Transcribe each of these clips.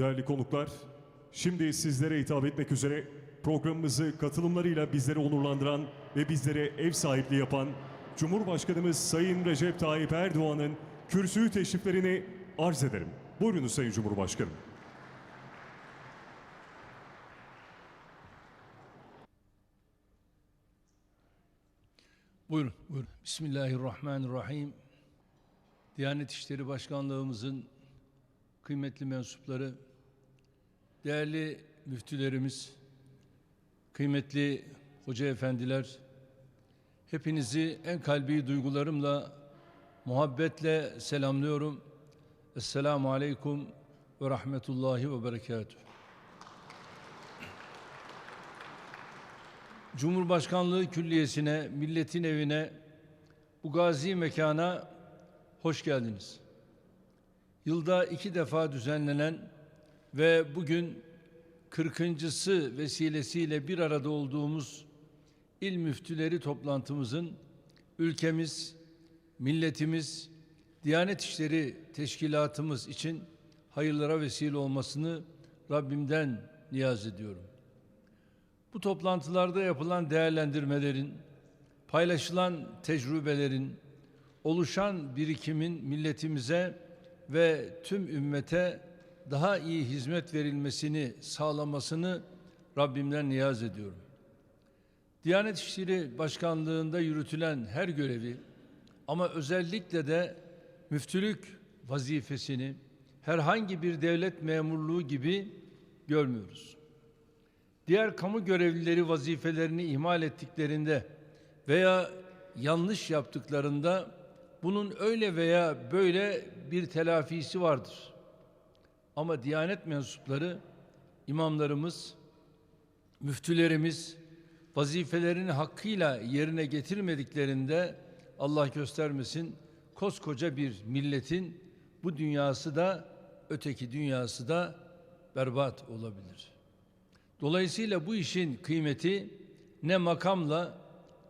Değerli konuklar, şimdi sizlere hitap etmek üzere programımızı katılımlarıyla bizleri onurlandıran ve bizlere ev sahipliği yapan Cumhurbaşkanımız Sayın Recep Tayyip Erdoğan'ın kürsüyü teşriflerini arz ederim. Buyurunuz Sayın Cumhurbaşkanım. Buyurun, buyurun. Bismillahirrahmanirrahim. Diyanet İşleri Başkanlığımızın kıymetli mensupları, değerli müftülerimiz, kıymetli hoca efendiler, hepinizi en kalbi duygularımla, muhabbetle selamlıyorum. Esselamu Aleyküm ve Rahmetullahi ve Berekatuhu. Cumhurbaşkanlığı Külliyesi'ne, milletin evine, bu gazi mekana hoş geldiniz. Yılda iki defa düzenlenen ve bugün 40.sı vesilesiyle bir arada olduğumuz il müftüleri toplantımızın ülkemiz, milletimiz, Diyanet İşleri Teşkilatımız için hayırlara vesile olmasını Rabbimden niyaz ediyorum. Bu toplantılarda yapılan değerlendirmelerin, paylaşılan tecrübelerin, oluşan birikimin milletimize ve tüm ümmete daha iyi hizmet verilmesini sağlamasını Rabbimden niyaz ediyorum. Diyanet İşleri Başkanlığında yürütülen her görevi ama özellikle de müftülük vazifesini herhangi bir devlet memurluğu gibi görmüyoruz diğer kamu görevlileri vazifelerini ihmal ettiklerinde veya yanlış yaptıklarında bunun öyle veya böyle bir telafisi vardır. Ama Diyanet mensupları, imamlarımız, müftülerimiz vazifelerini hakkıyla yerine getirmediklerinde Allah göstermesin koskoca bir milletin bu dünyası da öteki dünyası da berbat olabilir. Dolayısıyla bu işin kıymeti ne makamla,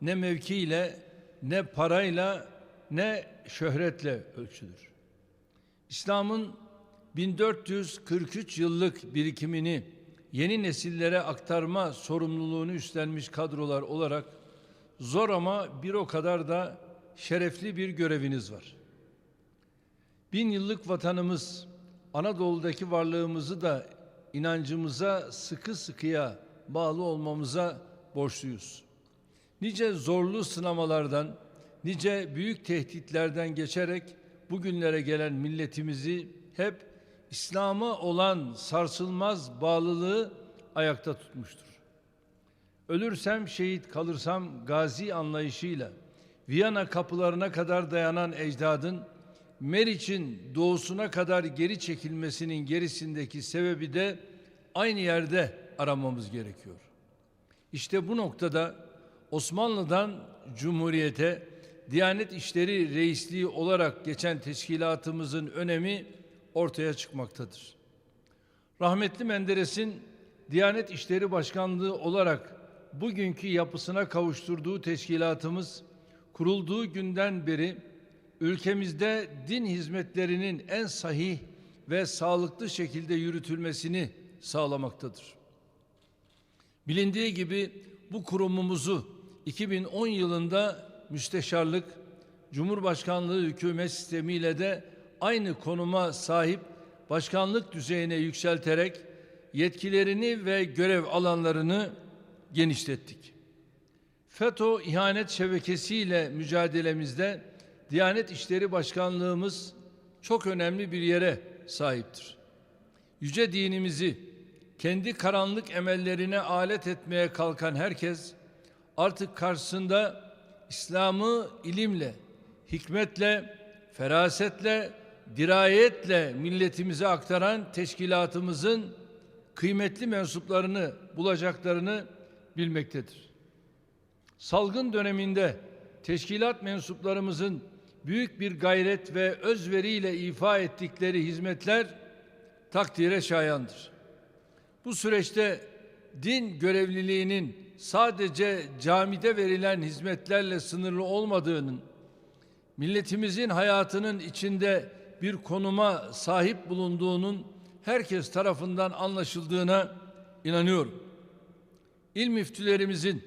ne mevkiyle, ne parayla, ne şöhretle ölçülür. İslam'ın 1443 yıllık birikimini yeni nesillere aktarma sorumluluğunu üstlenmiş kadrolar olarak zor ama bir o kadar da şerefli bir göreviniz var. Bin yıllık vatanımız, Anadolu'daki varlığımızı da inancımıza sıkı sıkıya bağlı olmamıza borçluyuz. Nice zorlu sınamalardan, nice büyük tehditlerden geçerek bugünlere gelen milletimizi hep İslam'a olan sarsılmaz bağlılığı ayakta tutmuştur. Ölürsem şehit kalırsam gazi anlayışıyla Viyana kapılarına kadar dayanan ecdadın Meriç'in doğusuna kadar geri çekilmesinin gerisindeki sebebi de aynı yerde aramamız gerekiyor. İşte bu noktada Osmanlı'dan Cumhuriyete Diyanet İşleri Reisliği olarak geçen teşkilatımızın önemi ortaya çıkmaktadır. Rahmetli Menderes'in Diyanet İşleri Başkanlığı olarak bugünkü yapısına kavuşturduğu teşkilatımız kurulduğu günden beri ülkemizde din hizmetlerinin en sahih ve sağlıklı şekilde yürütülmesini sağlamaktadır. Bilindiği gibi bu kurumumuzu 2010 yılında müsteşarlık, Cumhurbaşkanlığı hükümet sistemiyle de aynı konuma sahip başkanlık düzeyine yükselterek yetkilerini ve görev alanlarını genişlettik. FETÖ ihanet şebekesiyle mücadelemizde Diyanet İşleri Başkanlığımız çok önemli bir yere sahiptir. Yüce dinimizi kendi karanlık emellerine alet etmeye kalkan herkes artık karşısında İslam'ı ilimle, hikmetle, ferasetle, dirayetle milletimize aktaran teşkilatımızın kıymetli mensuplarını bulacaklarını bilmektedir. Salgın döneminde teşkilat mensuplarımızın büyük bir gayret ve özveriyle ifa ettikleri hizmetler takdire şayandır. Bu süreçte din görevliliğinin sadece camide verilen hizmetlerle sınırlı olmadığının, milletimizin hayatının içinde bir konuma sahip bulunduğunun herkes tarafından anlaşıldığına inanıyorum. İl müftülerimizin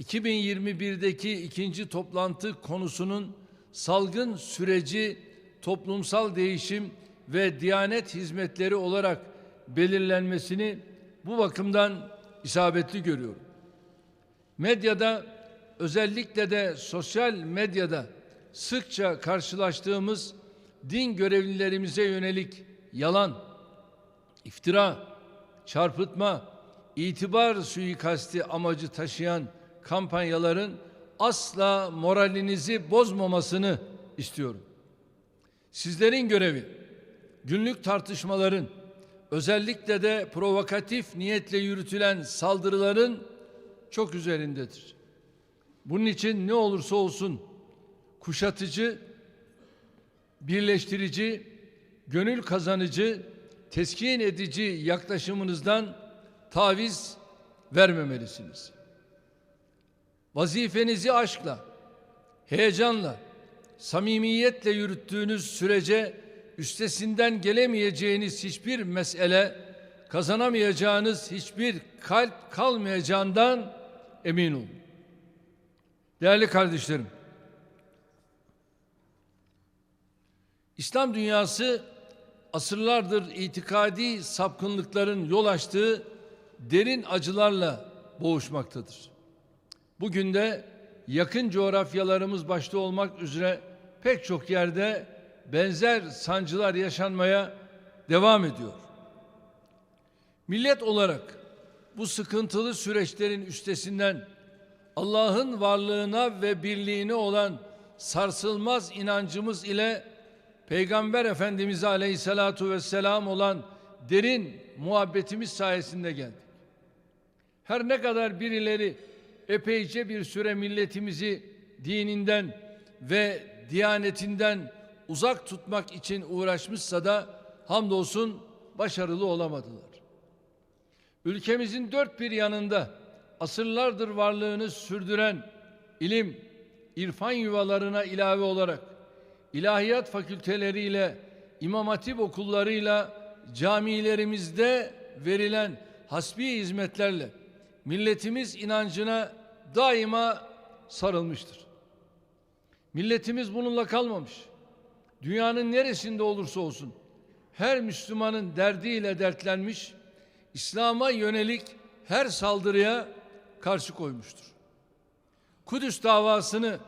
2021'deki ikinci toplantı konusunun salgın süreci, toplumsal değişim ve diyanet hizmetleri olarak belirlenmesini bu bakımdan isabetli görüyorum. Medyada özellikle de sosyal medyada sıkça karşılaştığımız din görevlilerimize yönelik yalan, iftira, çarpıtma, itibar suikasti amacı taşıyan kampanyaların asla moralinizi bozmamasını istiyorum. Sizlerin görevi günlük tartışmaların özellikle de provokatif niyetle yürütülen saldırıların çok üzerindedir. Bunun için ne olursa olsun kuşatıcı, birleştirici, gönül kazanıcı, teskin edici yaklaşımınızdan taviz vermemelisiniz. Vazifenizi aşkla, heyecanla, samimiyetle yürüttüğünüz sürece üstesinden gelemeyeceğiniz hiçbir mesele, kazanamayacağınız hiçbir kalp kalmayacağından emin olun. Değerli kardeşlerim, İslam dünyası asırlardır itikadi sapkınlıkların yol açtığı derin acılarla boğuşmaktadır. Bugün de yakın coğrafyalarımız başta olmak üzere pek çok yerde benzer sancılar yaşanmaya devam ediyor. Millet olarak bu sıkıntılı süreçlerin üstesinden Allah'ın varlığına ve birliğine olan sarsılmaz inancımız ile Peygamber Efendimiz Aleyhisselatu Vesselam olan derin muhabbetimiz sayesinde geldik. Her ne kadar birileri epeyce bir süre milletimizi dininden ve diyanetinden uzak tutmak için uğraşmışsa da hamdolsun başarılı olamadılar. Ülkemizin dört bir yanında asırlardır varlığını sürdüren ilim, irfan yuvalarına ilave olarak ilahiyat fakülteleriyle, imam hatip okullarıyla camilerimizde verilen hasbi hizmetlerle milletimiz inancına daima sarılmıştır. Milletimiz bununla kalmamış. Dünyanın neresinde olursa olsun her Müslümanın derdiyle dertlenmiş, İslam'a yönelik her saldırıya karşı koymuştur. Kudüs davasını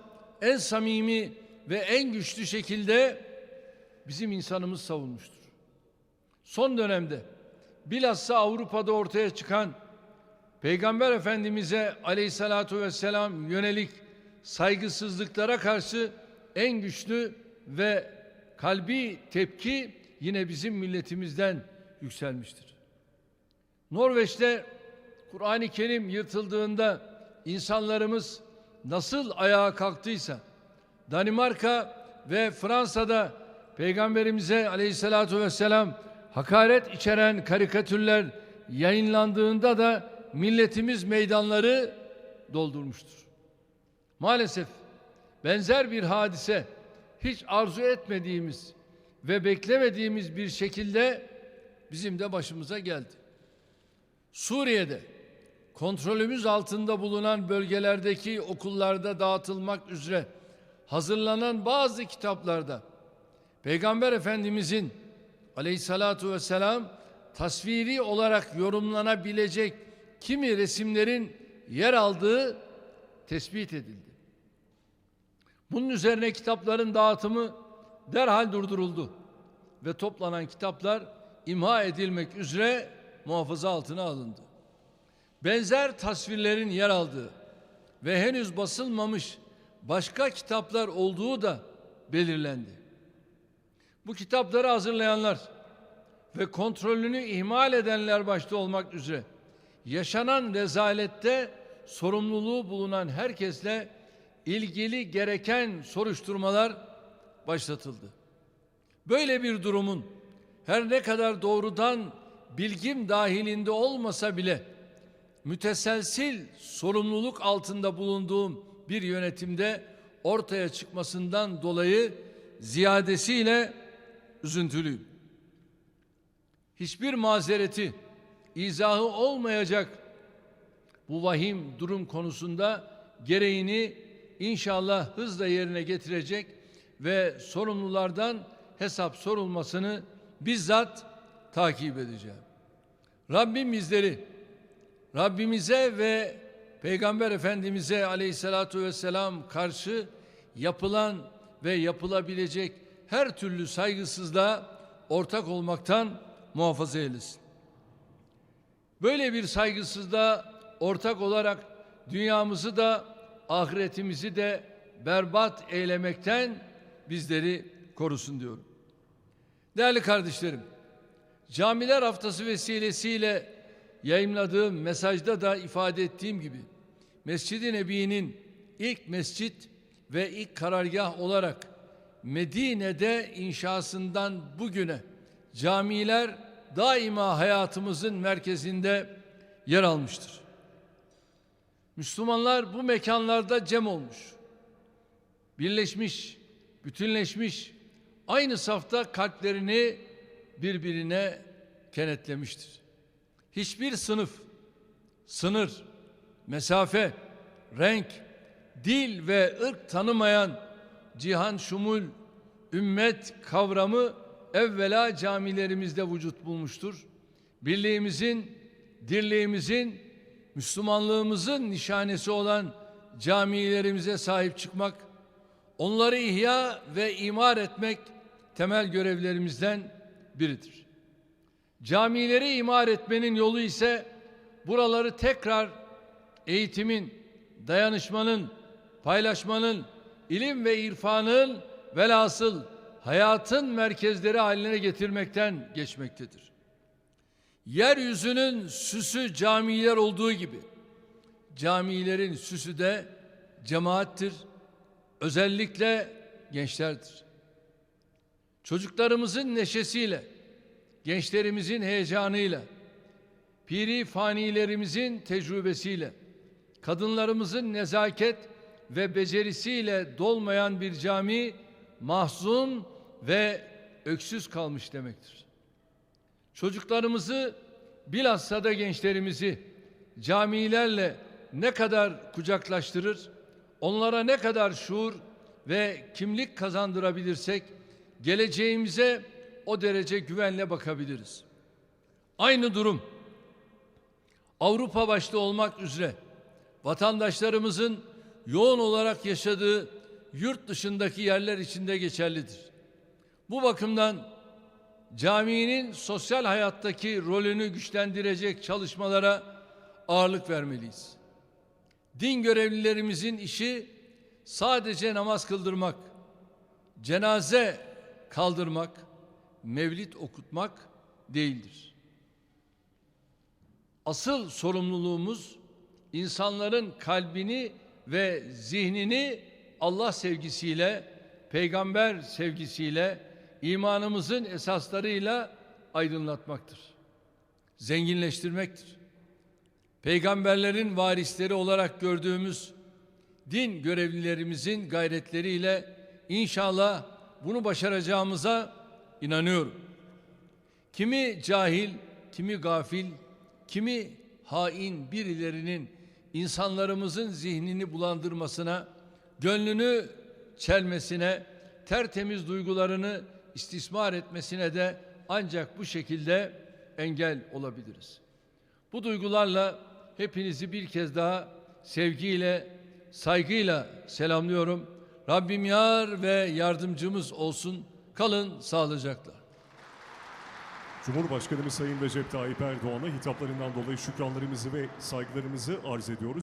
en samimi ve en güçlü şekilde bizim insanımız savunmuştur. Son dönemde bilhassa Avrupa'da ortaya çıkan Peygamber Efendimiz'e aleyhissalatu vesselam yönelik saygısızlıklara karşı en güçlü ve kalbi tepki yine bizim milletimizden yükselmiştir. Norveç'te Kur'an-ı Kerim yırtıldığında insanlarımız nasıl ayağa kalktıysa Danimarka ve Fransa'da Peygamberimize aleyhissalatu vesselam hakaret içeren karikatürler yayınlandığında da milletimiz meydanları doldurmuştur. Maalesef benzer bir hadise hiç arzu etmediğimiz ve beklemediğimiz bir şekilde bizim de başımıza geldi. Suriye'de kontrolümüz altında bulunan bölgelerdeki okullarda dağıtılmak üzere hazırlanan bazı kitaplarda Peygamber Efendimizin aleyhissalatu vesselam tasviri olarak yorumlanabilecek kimi resimlerin yer aldığı tespit edildi. Bunun üzerine kitapların dağıtımı derhal durduruldu ve toplanan kitaplar imha edilmek üzere muhafaza altına alındı. Benzer tasvirlerin yer aldığı ve henüz basılmamış başka kitaplar olduğu da belirlendi. Bu kitapları hazırlayanlar ve kontrolünü ihmal edenler başta olmak üzere yaşanan rezalette sorumluluğu bulunan herkesle ilgili gereken soruşturmalar başlatıldı. Böyle bir durumun her ne kadar doğrudan bilgim dahilinde olmasa bile müteselsil sorumluluk altında bulunduğum bir yönetimde ortaya çıkmasından dolayı ziyadesiyle üzüntülüyüm. hiçbir mazereti, izahı olmayacak bu vahim durum konusunda gereğini inşallah hızla yerine getirecek ve sorumlulardan hesap sorulmasını bizzat takip edeceğim. Rabbim bizleri Rabbimize ve Peygamber Efendimiz'e aleyhissalatu vesselam karşı yapılan ve yapılabilecek her türlü saygısızlığa ortak olmaktan muhafaza eylesin. Böyle bir saygısızlığa ortak olarak dünyamızı da ahiretimizi de berbat eylemekten bizleri korusun diyorum. Değerli kardeşlerim, Camiler Haftası vesilesiyle yayımladığım mesajda da ifade ettiğim gibi Mescid-i Nebi'nin ilk mescit ve ilk karargah olarak Medine'de inşasından bugüne camiler daima hayatımızın merkezinde yer almıştır. Müslümanlar bu mekanlarda cem olmuş, birleşmiş, bütünleşmiş, aynı safta kalplerini birbirine kenetlemiştir. Hiçbir sınıf, sınır, mesafe, renk, dil ve ırk tanımayan cihan şumul ümmet kavramı evvela camilerimizde vücut bulmuştur. Birliğimizin, dirliğimizin, Müslümanlığımızın nişanesi olan camilerimize sahip çıkmak, onları ihya ve imar etmek temel görevlerimizden biridir. Camileri imar etmenin yolu ise buraları tekrar eğitimin, dayanışmanın, paylaşmanın, ilim ve irfanın velhasıl hayatın merkezleri haline getirmekten geçmektedir. Yeryüzünün süsü camiler olduğu gibi camilerin süsü de cemaattir. Özellikle gençlerdir. Çocuklarımızın neşesiyle, gençlerimizin heyecanıyla, piri fanilerimizin tecrübesiyle, kadınlarımızın nezaket ve becerisiyle dolmayan bir cami mahzun ve öksüz kalmış demektir. Çocuklarımızı bilhassa da gençlerimizi camilerle ne kadar kucaklaştırır, onlara ne kadar şuur ve kimlik kazandırabilirsek geleceğimize o derece güvenle bakabiliriz. Aynı durum Avrupa başta olmak üzere vatandaşlarımızın yoğun olarak yaşadığı yurt dışındaki yerler içinde geçerlidir. Bu bakımdan caminin sosyal hayattaki rolünü güçlendirecek çalışmalara ağırlık vermeliyiz. Din görevlilerimizin işi sadece namaz kıldırmak, cenaze kaldırmak, mevlit okutmak değildir. Asıl sorumluluğumuz insanların kalbini ve zihnini Allah sevgisiyle, peygamber sevgisiyle, imanımızın esaslarıyla aydınlatmaktır. Zenginleştirmektir. Peygamberlerin varisleri olarak gördüğümüz din görevlilerimizin gayretleriyle inşallah bunu başaracağımıza inanıyorum. Kimi cahil, kimi gafil, kimi hain birilerinin insanlarımızın zihnini bulandırmasına, gönlünü çelmesine, tertemiz duygularını istismar etmesine de ancak bu şekilde engel olabiliriz. Bu duygularla hepinizi bir kez daha sevgiyle, saygıyla selamlıyorum. Rabbim yar ve yardımcımız olsun. Kalın sağlıcakla. Cumhurbaşkanımız Sayın Recep Tayyip Erdoğan'a hitaplarından dolayı şükranlarımızı ve saygılarımızı arz ediyoruz.